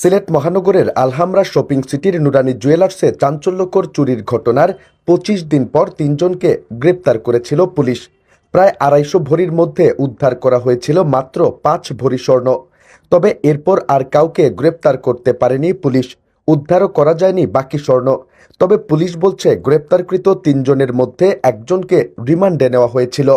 সিলেট মহানগরের আলহামরা শপিং সিটির নুরানি জুয়েলার্সে চাঞ্চল্যকর চুরির ঘটনার পঁচিশ দিন পর তিনজনকে গ্রেপ্তার করেছিল পুলিশ। প্রায় আড়াইশো ভরির মধ্যে উদ্ধার করা হয়েছিল মাত্র পাঁচ ভরি স্বর্ণ। তবে এরপর আর কাউকে গ্রেপ্তার করতে পারেনি পুলিশ। উদ্ধারও করা যায়নি বাকি স্বর্ণ। তবে পুলিশ বলছে, গ্রেপ্তারকৃত তিনজনের মধ্যে একজনকে রিমান্ডে নেওয়া হয়েছিল।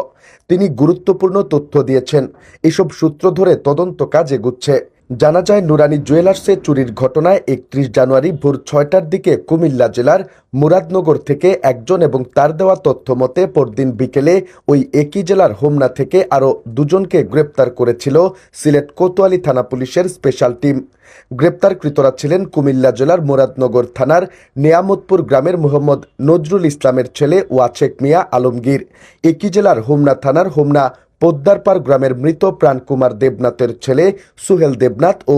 তিনি গুরুত্বপূর্ণ তথ্য দিয়েছেন। এসব সূত্র ধরে তদন্ত কাজ এগুচ্ছে। জানা যায়, নুরানি জুয়েলার্সে চুরির ঘটনায় একত্রিশ জানুয়ারি ভোর ছয়টার দিকে কুমিল্লা জেলার মুরাদনগর থেকে একজন এবং তার দেওয়া তথ্য মতে, পরদিন বিকেলে ওই একই জেলার হোমনা থেকে আরও দুজনকে গ্রেপ্তার করেছিল সিলেট কোতোয়ালি থানা পুলিশের স্পেশাল টিম। গ্রেপ্তারকৃতরা ছিলেন কুমিল্লা জেলার মুরাদনগর থানার নেয়ামতপুর গ্রামের মোহাম্মদ নজরুল ইসলামের ছেলে ওয়াছেক মিয়া আলমগীর। একই জেলার হোমনা থানার হোমনা পোদ্দারপাড় গ্রামের মৃত প্রাণকুমার দেবনাথের ছেলে সুহেল দেবনাথ ও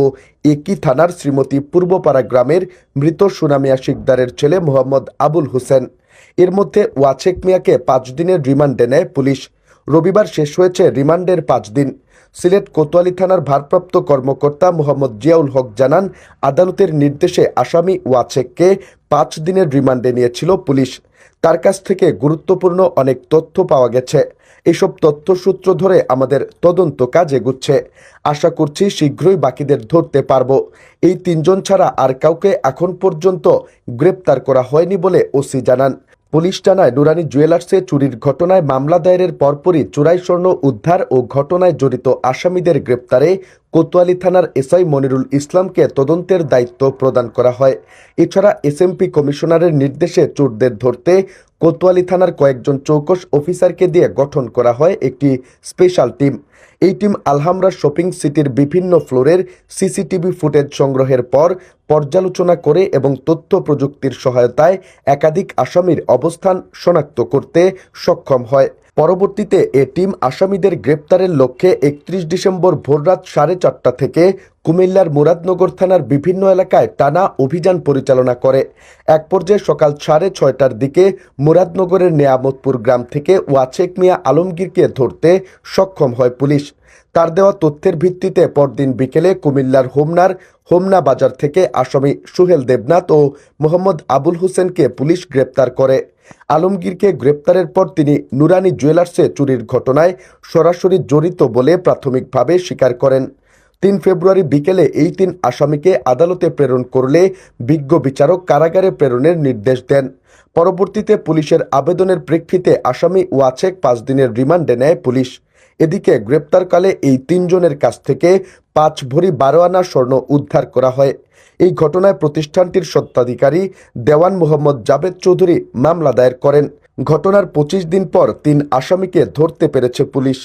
একই থানার শ্রীমতী পূর্বপাড়া গ্রামের মৃত সুনামিয়া শিকদারের ছেলে মোহাম্মদ আবুল হোসেন। এর মধ্যে ওয়াছেক মিয়াকে পাঁচ দিনের রিমান্ডে নেয় পুলিশ। রবিবার শেষ হয়েছে রিমান্ডের পাঁচ দিন। সিলেট কোতোয়ালি থানার ভারপ্রাপ্ত কর্মকর্তা মোহাম্মদ জিয়াউল হক জানান, আদালতের নির্দেশে আসামি ওয়াচেককে পাঁচ দিনের রিমান্ডে নিয়েছিল পুলিশ। তার কাছ থেকে গুরুত্বপূর্ণ অনেক তথ্য পাওয়া গেছে। এসব তথ্য সূত্র ধরে আমাদের তদন্ত কাজ এগুচ্ছে। আশা করছি শীঘ্রই বাকিদের ধরতে পারব। এই তিনজন ছাড়া আর কাউকে এখন পর্যন্ত গ্রেপ্তার করা হয়নি বলে ওসি জানান। পুলিশ জানায়, নুরানি জুয়েলার্সে চুরির ঘটনায় মামলা দায়েরের পরপরই চোরাই স্বর্ণ উদ্ধার ও ঘটনায় জড়িত আসামিদের গ্রেপ্তারে কোতোয়ালি থানার এসআই মনিরুল ইসলামকে তদন্তের দায়িত্ব প্রদান করা হয়। এছাড়া এসএমপি কমিশনারের নির্দেশে চোরদের ধরতে কোতোয়ালি থানার কয়েকজন চৌকস অফিসারকে দিয়ে গঠন করা হয় একটি স্পেশাল টিম। এই টিম আলহামরা শপিং সিটির বিভিন্ন ফ্লোরের সিসিটিভি ফুটেজ সংগ্রহের পর পর্যালোচনা করে এবং তথ্য প্রযুক্তির সহায়তায় একাধিক আসামির অবস্থান শনাক্ত করতে সক্ষম হয়। পরবর্তীতে এ টিম আসামিদের গ্রেপ্তারের লক্ষ্যে একত্রিশ ডিসেম্বর ভোররাত সাড়ে চারটা থেকে কুমিল্লার মুরাদনগর থানার বিভিন্ন এলাকায় টানা অভিযান পরিচালনা করে। এক পর্যায়ে সকাল সাড়ে ছয়টার দিকে মুরাদনগরের নেয়ামতপুর গ্রাম থেকে ওয়াছেক মিয়া আলমগীরকে ধরতে সক্ষম হয় পুলিশ। তার দেওয়া তথ্যের ভিত্তিতে পরদিন বিকেলে কুমিল্লার হোমনার হোমনা বাজার থেকে আসামি সুহেল দেবনাথ ও মোহাম্মদ আবুল হোসেনকে পুলিশ গ্রেপ্তার করে। আলমগীরকে গ্রেপ্তারের পর তিনি নুরানি জুয়েলার্সে চুরির ঘটনায় সরাসরি জড়িত বলে প্রাথমিকভাবে স্বীকার করেন। তিন ফেব্রুয়ারি বিকেলে এই তিন আসামিকে আদালতে প্রেরণ করলে বিজ্ঞ বিচারক কারাগারে প্রেরণের নির্দেশ দেন। পরবর্তীতে পুলিশের আবেদনের প্রেক্ষিতে আসামি ওয়াছেক পাঁচ দিনের রিমান্ডে নেয় পুলিশ। এদিকে গ্রেপ্তারকালে এই তিনজনের কাছ থেকে পাঁচ ভরি বারো আনা স্বর্ণ উদ্ধার করা হয়। এই ঘটনায় প্রতিষ্ঠানটির সত্ত্বাধিকারী দেওয়ান মোহাম্মদ জাবেদ চৌধুরী মামলা দায়ের করেন। ঘটনার পঁচিশ দিন পর তিন আসামিকে ধরতে পেরেছে পুলিশ।